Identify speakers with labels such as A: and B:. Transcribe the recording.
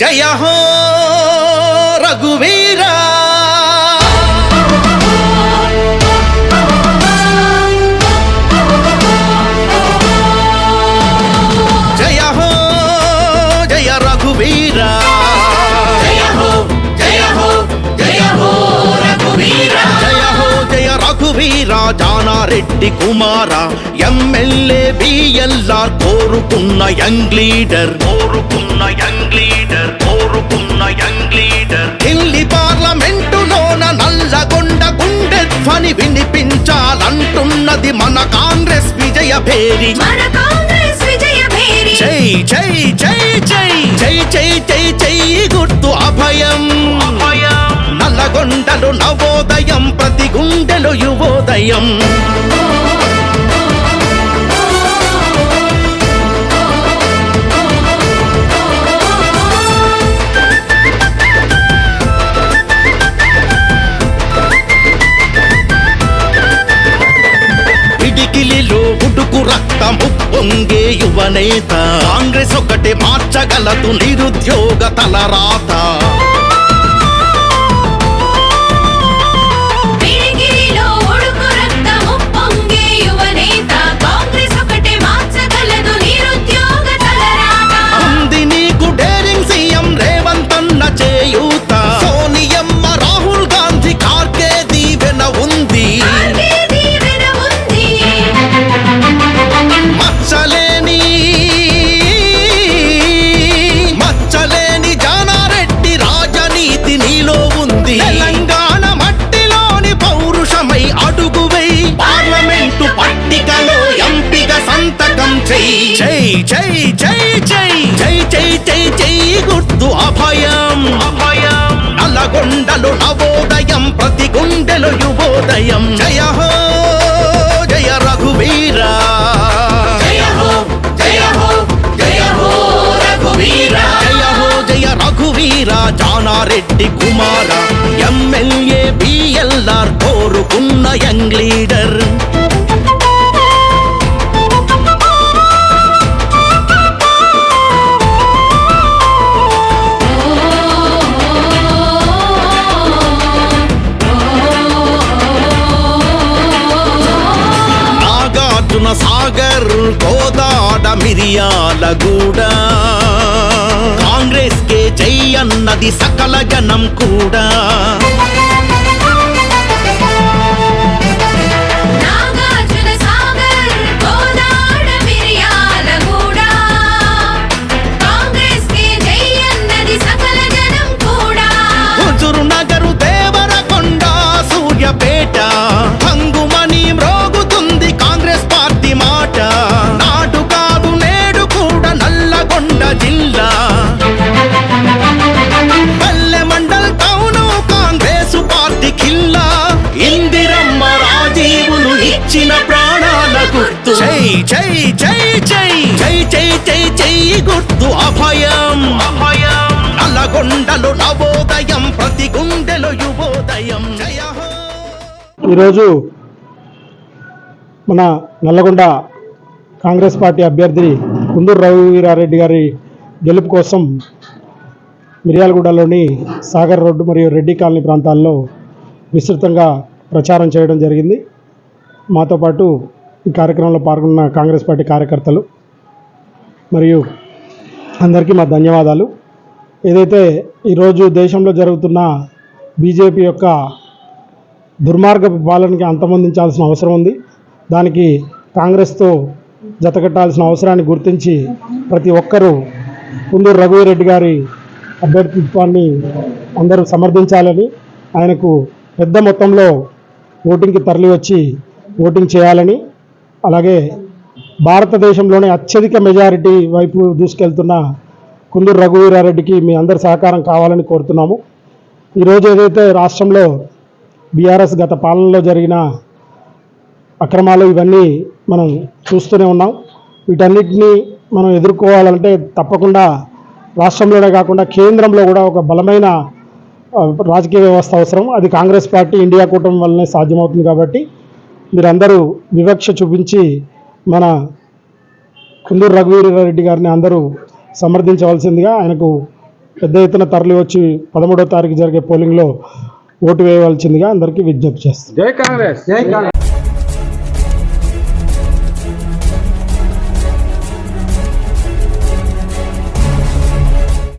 A: जय हो रघुवीरा రఘువీరా జానారెడ్డి కుమార ఎమ్మెల్యే బిఎల్ఆర్ కోరుకున్న యంగ్ లీడర్. కోరుకున్న యంగ్ లీడర్ కోరుకున్న యంగ్ లీడర్. ఢిల్లీ పార్లమెంటులోన నల్లగొండ గుండె ధ్వని వినిపించాలంటున్నది మన కాంగ్రెస్ విజయ భేరి.
B: మన కాంగ్రెస్ విజయ భేరి.
A: జై జై జై జై జై జై జై జై నల్లగొండలు నవోదయం ప్రతి గుండెలు యువోదయం. పిడికిలిలో ఉడుకు రక్తము పొంగే యువనేత. కాంగ్రెస్ ఒకటే మార్చగలదు నిరుద్యోగ తలరాత. జై జై జై జై జై జై జై జై గుర్తు అభయం. అభయం నల్లగొండలు నవోదయం ప్రతి గుండెలు యువోదయం. జయ హో జయ రఘువీరా.
C: జయ హో జయ హో జయ హో రఘువీర.
A: జయ హో జయ రఘువీర జానారెడ్డి కుమార. ఎమ్మెల్యే బిఎల్ఆర్ కోరుకున్న యంగ్ లీడర్. నగర్ కోదాడ మిరియాలగూడ కాంగ్రెస్ కే చెయ్యన్నది సకల జనం కూడా. గుర్తు. జై జై జై జై. జై జై జై జై గుర్తు అభయం. అభయం. నల్లగొండలు నవోదయం ప్రతి గుండెలు యువోదయం. జయ
D: ఈరోజు మన నల్లగొండ కాంగ్రెస్ పార్టీ అభ్యర్థి కుందూరు రఘువీరారెడ్డి గారి గెలుపు కోసం మిర్యాలగూడలోని సాగర్ రోడ్డు మరియు రెడ్డి కాలనీ ప్రాంతాల్లో విస్తృతంగా ప్రచారం చేయడం జరిగింది. మాతో పాటు ఈ కార్యక్రమంలో పాల్గొన్న కాంగ్రెస్ పార్టీ కార్యకర్తలు మరియు అందరికీ మా ధన్యవాదాలు. ఏదైతే ఈరోజు దేశంలో జరుగుతున్న బీజేపీ యొక్క దుర్మార్గపు పాలనకి అంతమొందించాల్సిన అవసరం ఉంది. దానికి కాంగ్రెస్తో జతకట్టాల్సిన అవసరాన్ని గుర్తించి ప్రతి ఒక్కరూ కుందూరు రఘువీరెడ్డి గారి అభ్యర్థిత్వాన్ని అందరూ సమర్థించాలని ఆయనకు పెద్ద మొత్తంలో ఓటింగ్కి తరలివచ్చి ఓటింగ్ చేయాలని అలాగే భారతదేశంలోనే అత్యధిక మెజారిటీ వైపు దూసుకెళ్తున్న కుందూరు రఘువీరారెడ్డికి మీ అందరి సహకారం కావాలని కోరుతున్నాము. ఈరోజు ఏదైతే రాష్ట్రంలో బీఆర్ఎస్ గత పాలనలో జరిగిన అక్రమాలు ఇవన్నీ మనం చూస్తూనే ఉన్నాం. వీటన్నిటిని మనం ఎదుర్కోవాలంటే తప్పకుండా రాష్ట్రంలోనే కాకుండా కేంద్రంలో కూడా ఒక బలమైన రాజకీయ వ్యవస్థ అవసరం. అది కాంగ్రెస్ పార్టీ ఇండియా కూటమి వల్లనే సాధ్యమవుతుంది కాబట్టి మీరందరూ వివక్ష చూపించి మన కుందూరు రఘువీరారెడ్డి గారిని అందరూ సమర్థించవలసిందిగా ఆయనకు పెద్ద ఎత్తున తరలి వచ్చి పదమూడో తారీఖు జరిగే పోలింగ్లో ఓటు వేయవలసిందిగా అందరికీ విజ్ఞప్తి చేస్తాం
E: జై కాంగ్రెస్.